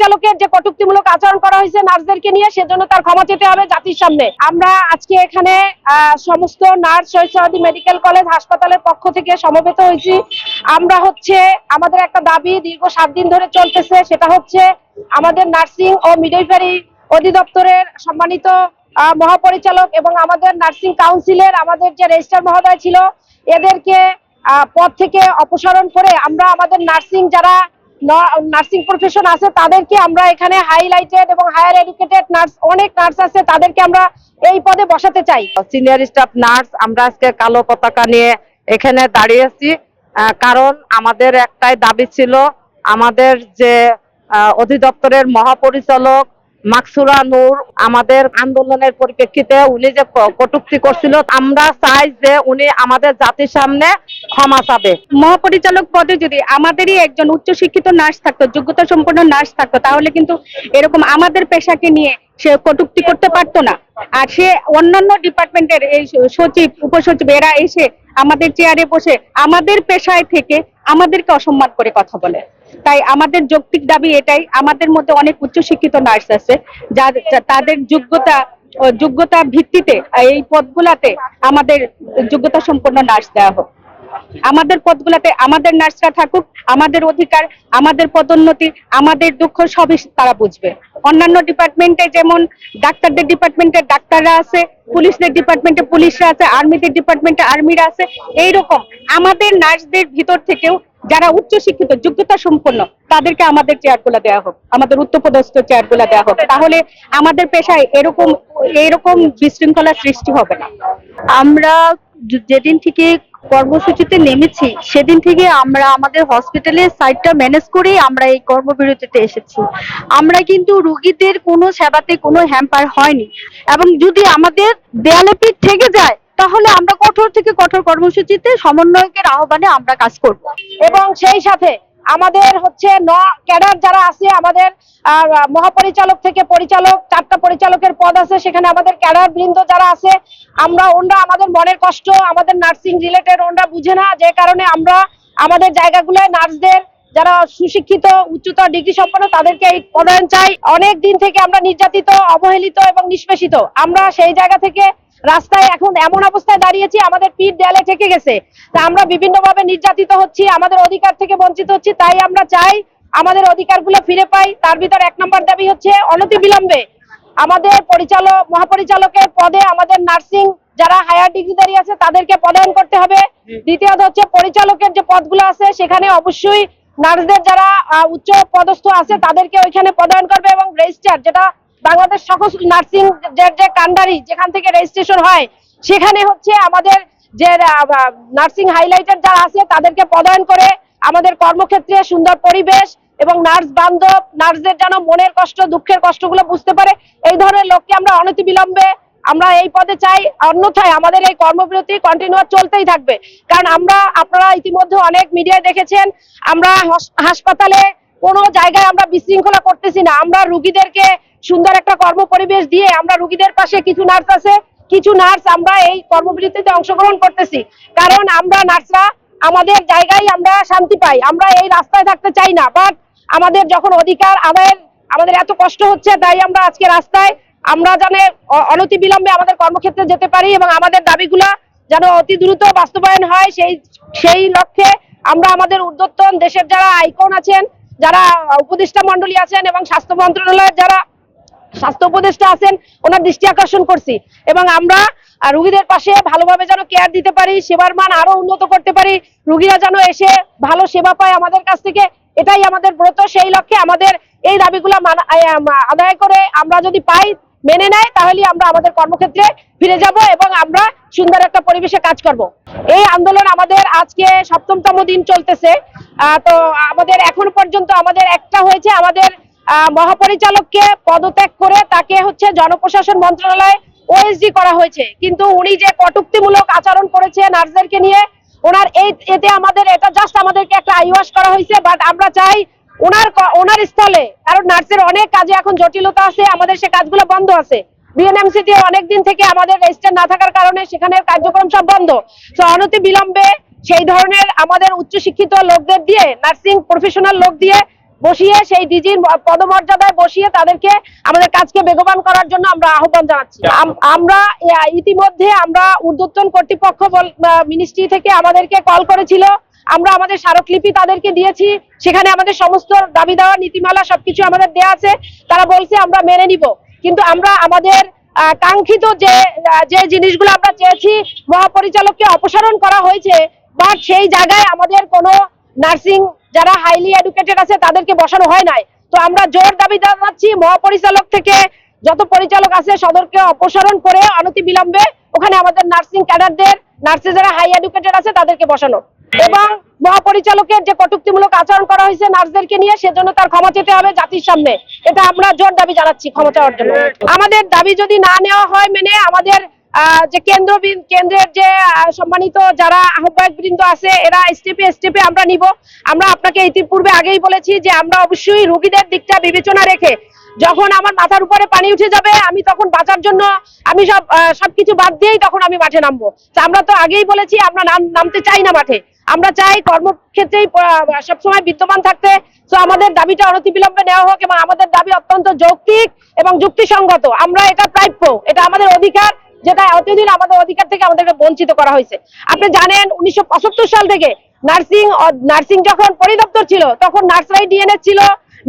মহাপরিচালকের যে কটুক্তিমূলক আচরণ করা হয়েছে নার্সদেরকে নিয়ে, সেজন্য তার ক্ষমা চেতে হবে জাতির সামনে। আমরা আজকে এখানে সমস্ত নার্স শহীদ মেডিকেল কলেজ হাসপাতালের পক্ষ থেকে সমবেত হয়েছি। আমরা হচ্ছে, আমাদের একটা দাবি দীর্ঘ সাত দিন ধরে চলতেছে, সেটা হচ্ছে আমাদের নার্সিং ও মিডওয়াইফারি অধিদপ্তরের সম্মানিত মহাপরিচালক এবং আমাদের নার্সিং কাউন্সিলের আমাদের যে রেজিস্ট্রার মহোদয় ছিল, এদেরকে পদ থেকে অপসারণ করে আমরা আমাদের নার্সিং যারা নার্সিং প্রফেশন আছে, তাদেরকে আমরা এখানে হাইলাইটেড এবং হায়ার এডুকেটেড নার্স অনেক নার্স আছে, তাদেরকে আমরা এই পদে বসাতে চাই। সিনিয়র স্টাফ নার্স আমরা আজকে কালো পতাকা নিয়ে এখানে দাঁড়িয়েছি কারণ আমাদের একটাই দাবি ছিল, আমাদের যে অধিদপ্তরের মহাপরিচালক মাকসুরা নূর আমাদের আন্দোলনের পরিপ্রেক্ষিতে উনি যে কটুক্তি করছিল, আমরা চাই যে উনি আমাদের জাতির সামনে ক্ষমা চাবে। মহাপরিচালক পদে যদি আমাদেরই একজন উচ্চ শিক্ষিত নার্স থাকতো যোগ্যতা সম্পন্ন নার্স থাকতো, তাহলে কিন্তু এরকম আমাদের পেশাকে নিয়ে সে কটুক্তি করতে পারতো না। আর সে অন্যান্য ডিপার্টমেন্টের এই সচিব, উপসচিব, এরা এসে আমাদের চেয়ারে বসে আমাদের পেশায় থেকে আমাদেরকে অসম্মান করে কথা বলে। তাই আমাদের যৌক্তিক দাবি এটাই, আমাদের মধ্যে অনেক উচ্চশিক্ষিত নার্স আছে, যা- তাদের যোগ্যতা যোগ্যতা ভিত্তিতে এই পদগুলাতে আমাদের যোগ্যতা সম্পন্ন নার্স দেওয়া হোক। আমাদের পদগুলাতে আমাদের নার্সরা থাকুক, আমাদের অধিকার, আমাদের পদোন্নতি, আমাদের দুঃখ সবই তারা বুঝবে। অন্যান্য ডিপার্টমেন্টে যেমন ডাক্তারদের ডিপার্টমেন্টে ডাক্তাররা আছে, পুলিশদের ডিপার্টমেন্টে পুলিশরা আছে, আর্মিদের ডিপার্টমেন্টে আর্মিরা আছে, এইরকম আমাদের নার্সদের ভিতর থেকেও যারা উচ্চ শিক্ষিত, যোগ্যতা সম্পন্ন, তাদেরকে আমাদের চেয়ারগুলো দেওয়া হোক, আমাদের উচ্চপদস্থ চেয়ারগুলো দেওয়া হোক। তাহলে আমাদের পেশায় এরকম এরকম বিশৃঙ্খলা সৃষ্টি হবে না। আমরা যেদিন থেকে কর্মসূচিতে নেমেছি, সেদিন থেকে আমরা আমাদের হসপিটালের সাইটটা ম্যানেজ করেই আমরা এই কর্মবিরতিতে এসেছি। আমরা কিন্তু রুগীদের কোনো সেবাতে কোনো হ্যাম্পার হয়নি। এবং যদি আমাদের দেয়ালে পিঠ থেকে যায়, তাহলে আমরা কঠোর থেকে কঠোর কর্মসূচিতে সমন্বয়কের আহ্বানে আমরা কাজ করব। এবং সেই সাথে আমাদের হচ্ছে ন ক্যাডার যারা আছে, আমাদের মহাপরিচালক থেকে পরিচালক, চারটা পরিচালকের পদ আছে, সেখানে আমাদের ক্যাডার বৃন্দ যারা আছে, আমরা, ওনরা আমাদের মনের কষ্ট, আমাদের নার্সিং রিলেটেড ওনরা বুঝে না, যে কারণে আমরা আমাদের জায়গাগুলোয় নার্সদের যারা সুশিক্ষিত, উচ্চতর ডিগ্রি সম্পন্ন, তাদেরকে এই পদায়ন চাই। অনেক দিন থেকে আমরা নির্যাতিত, অবহেলিত এবং নিষ্পেষিত। আমরা সেই জায়গা থেকে রাস্তায় এখন এমন অবস্থায় দাঁড়িয়েছি, আমাদের পিঠ দেয়ালে ঠেকে গেছে। তা আমরা বিভিন্নভাবে নির্যাতিত হচ্ছি, আমাদের অধিকার থেকে বঞ্চিত হচ্ছি, তাই আমরা চাই আমাদের অধিকারগুলো ফিরে পাই। তার ভিতর এক নম্বর দাবি হচ্ছে অনতি বিলম্বে আমাদের পরিচালক, মহাপরিচালকের পদে আমাদের নার্সিং যারা হায়ার ডিগ্রিধারী আছে, তাদেরকে পদায়ন করতে হবে। দ্বিতীয়ত হচ্ছে পরিচালকের যে পদগুলো আছে, সেখানে অবশ্যই নার্সদের যারা উচ্চ পদস্থ আছে, তাদেরকে ওইখানে পদায়ন করবে এবং রেজিস্টার যেটা বাংলাদেশ সকল নার্সিং যে কান্ডারি যেখান থেকে রেজিস্ট্রেশন হয়, সেখানে হচ্ছে আমাদের যে নার্সিং হাইলাইটার যারা আছে, তাদেরকে পদায়ন করে আমাদের কর্মক্ষেত্রে সুন্দর পরিবেশ এবং নার্স বান্ধব, নার্সদের যেন মনের কষ্ট, দুঃখের কষ্টগুলো বুঝতে পারে। এই ধরনের লোককে আমরা অনতি বিলম্বে আমরা এই পদে চাই, অন্যথায় আমাদের এই কর্মবিরতি কন্টিনিউ চলতেই থাকবে। কারণ আমরা, আপনারা ইতিমধ্যে অনেক মিডিয়ায় দেখেছেন, আমরা হস- হাসপাতালে কোনো জায়গায় আমরা বিশৃঙ্খলা করতেছি না। আমরা রুগীদেরকে সুন্দর একটা কর্ম পরিবেশ দিয়ে আমরা রুগীদের পাশে কিছু নার্স আছে, কিছু নার্স আমরা এই কর্মবিরতিতে অংশগ্রহণ করতেছি। কারণ আমরা নার্সরা আমাদের জায়গায় আমরা শান্তি পাই, আমরা এই রাস্তায় থাকতে চাই না। বাট আমাদের যখন অধিকার আদায়ের আমাদের এত কষ্ট হচ্ছে, তাই আমরা আজকে রাস্তায়, আমরা জানে অনতি বিলম্বে আমাদের কর্মক্ষেত্রে যেতে পারি এবং আমাদের দাবিগুলা যেন অতি দ্রুত বাস্তবায়ন হয়, সেই সেই লক্ষ্যে আমরা আমাদের উদ্যোতন দেশের যারা আইকন আছেন, যারা উপদেষ্টা মন্ডলী আছেন এবং স্বাস্থ্য মন্ত্রণালয়ের যারা স্বাস্থ্য উপদেষ্টা আছেন, ওনার দৃষ্টি আকর্ষণ করছি। এবং আমরা রুগীদের পাশে ভালোভাবে যেন কেয়ার দিতে পারি, সেবার মান আরও উন্নত করতে পারি, রুগীরা যেন এসে ভালো সেবা পায় আমাদের কাছ থেকে, এটাই আমাদের ব্রত, সেই লক্ষ্যে আমাদের এই দাবিগুলো আদায় করে আমরা যদি পাই, মেনে নেয় তাহলে আমরা আমাদের কর্মক্ষেত্রে ফিরে যাব এবং আমরা সুন্দর একটা পরিবেশে কাজ করব। এই আন্দোলন আমাদের আজকে সপ্তমতম দিন চলতেছে। তো আমাদের এখন পর্যন্ত আমাদের একটা হয়েছে আমাদের মহাপরিচালককে পদত্যাগ করে তাকে হচ্ছে জনপ্রশাসন মন্ত্রণালয় ওএসডি করা হয়েছে। কিন্তু উনি যে কটুক্তিমূলক আচরণ করেছে নার্সদেরকে নিয়ে, ওনার এই এতে আমাদের এটা জাস্ট আমাদেরকে একটা আইওয়াস করা হয়েছে বাট আমরা চাই ওনার ওনার স্থলে, কারণ নার্সের অনেক কাজে এখন জটিলতা আছে, আমাদের সে কাজগুলো বন্ধ আছে। বিএনএমসি দিয়ে অনেক দিন থেকে আমাদের রেজিস্টার না থাকার কারণে সেখানে কার্যক্রম সব বন্ধ। তো অনতি বিলম্বে সেই ধরনের আমাদের উচ্চশিক্ষিত লোকদের দিয়ে, নার্সিং প্রফেশনাল লোক দিয়ে বসিয়ে সেই ডিজির পদমর্যাদায় বসিয়ে তাদেরকে আমাদের কাজকে বেগবান করার জন্য আমরা আহ্বান জানাচ্ছি। আম- আমরা ইতিমধ্যে আমরা ঊর্ধ্বতন কর্তৃপক্ষ মিনিস্ট্রি থেকে আমাদেরকে কল করেছিল। আমরা আমাদের স্মারকলিপি তাদেরকে দিয়েছি। সেখানে আমাদের সমস্ত দাবি দেওয়া নীতিমালা সবকিছু আমাদের দেয়া আছে। তারা বলছে আমরা মেনে নিব। কিন্তু আমরা আমাদের কাঙ্ক্ষিত যে যে জিনিসগুলো আমরা চেয়েছি মহাপরিচালককে অপসারণ করা হয়েছে বা সেই জায়গায় আমাদের কোনো নার্সিং যারা হাইলি এডুকেটেড আছে, তাদেরকে বসানো হয় নাই। তো আমরা জোর দাবি জানাচ্ছি, মহাপরিচালক থেকে যত পরিচালক আছে, সদরকে অপসারণ করে অনতি বিলম্বে ওখানে আমাদের নার্সিং ক্যাডারদের নার্সে যারা হাই এডুকেটেড আছে, তাদেরকে বসানো। এবং মহাপরিচালকের যে কটুক্তিমূলক আচরণ করা হয়েছে নার্সদেরকে নিয়ে, সেজন্য তার ক্ষমা চেতে হবে জাতির সামনে। এটা আমরা জোর দাবি জানাচ্ছি ক্ষমা চাওয়ার জন্য আমাদের দাবি যদি না নেওয়া হয় মেনে, আমাদের যে কেন্দ্র কেন্দ্রের যে সম্মানিত যারা আহ্বায়ক বৃন্দ আছে, এরা স্টেপে স্টেপে আমরা নিব। আমরা আপনাকে ইতিপূর্বে আগেই বলেছি যে আমরা অবশ্যই রোগীদের দিকটা বিবেচনা রেখে যখন আমার মাথার উপরে পানি উঠে যাবে, আমি তখন বাঁচার জন্য আমি সব সবকিছু বাদ দিয়েই তখন আমি মাঠে নামবো। আমরা তো আগেই বলেছি, আমরা নাম- নামতে চাই না মাঠে। আমরা চাই কর্মক্ষেত্রেই সবসময় বিদ্যমান থাকতে। তো আমাদের দাবিটা অনতিবিলম্বে নেওয়া হোক এবং আমাদের দাবি অত্যন্ত যৌক্তিক এবং যুক্তিসঙ্গত। আমরা এটা প্রাপ্য, এটা আমাদের অধিকার। যেটা এতদিন আমাদের অধিকার থেকে আমাদেরকে বঞ্চিত করা হয়েছে। আপনি জানেন, উনিশশো পঁচাত্তর সাল থেকে নার্সিং নার্সিং যখন পরিদপ্তর ছিল, তখন নার্সারি ডিএনএ ছিল।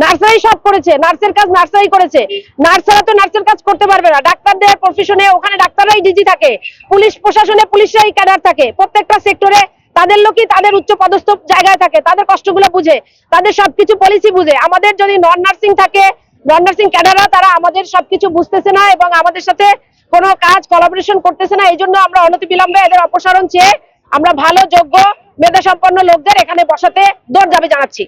নার্সারি সব করেছে, নার্সের কাজ নার্সারি করেছে। নার্সারা তো নার্সের কাজ করতে পারবে না। ডাক্তারদের প্রফেশনে ওখানে ডাক্তাররাই ডিজি থাকে। পুলিশ প্রশাসনে পুলিশরাই ক্যাডার থাকে। প্রত্যেকটা সেক্টরে তাদের লোকই তাদের উচ্চ পদস্থ জায়গায় থাকে। তাদের কষ্টগুলো বুঝে, তাদের সবকিছু পলিসি বুঝে। আমাদের যদি নন নার্সিং থাকে নন নার্সিং ক্যাডাররা তারা আমাদের সবকিছু বুঝতেছে না এবং আমাদের সাথে কোনো কাজ কলাবরেশন করতেছে না এই জন্য আমরা অনতি অনতিবিলম্বে এদের অপসারণ চেয়ে আমরা ভালো, যোগ্য মেধা সম্পন্ন লোকদের এখানে বসাতে দৌড় জানাচ্ছি।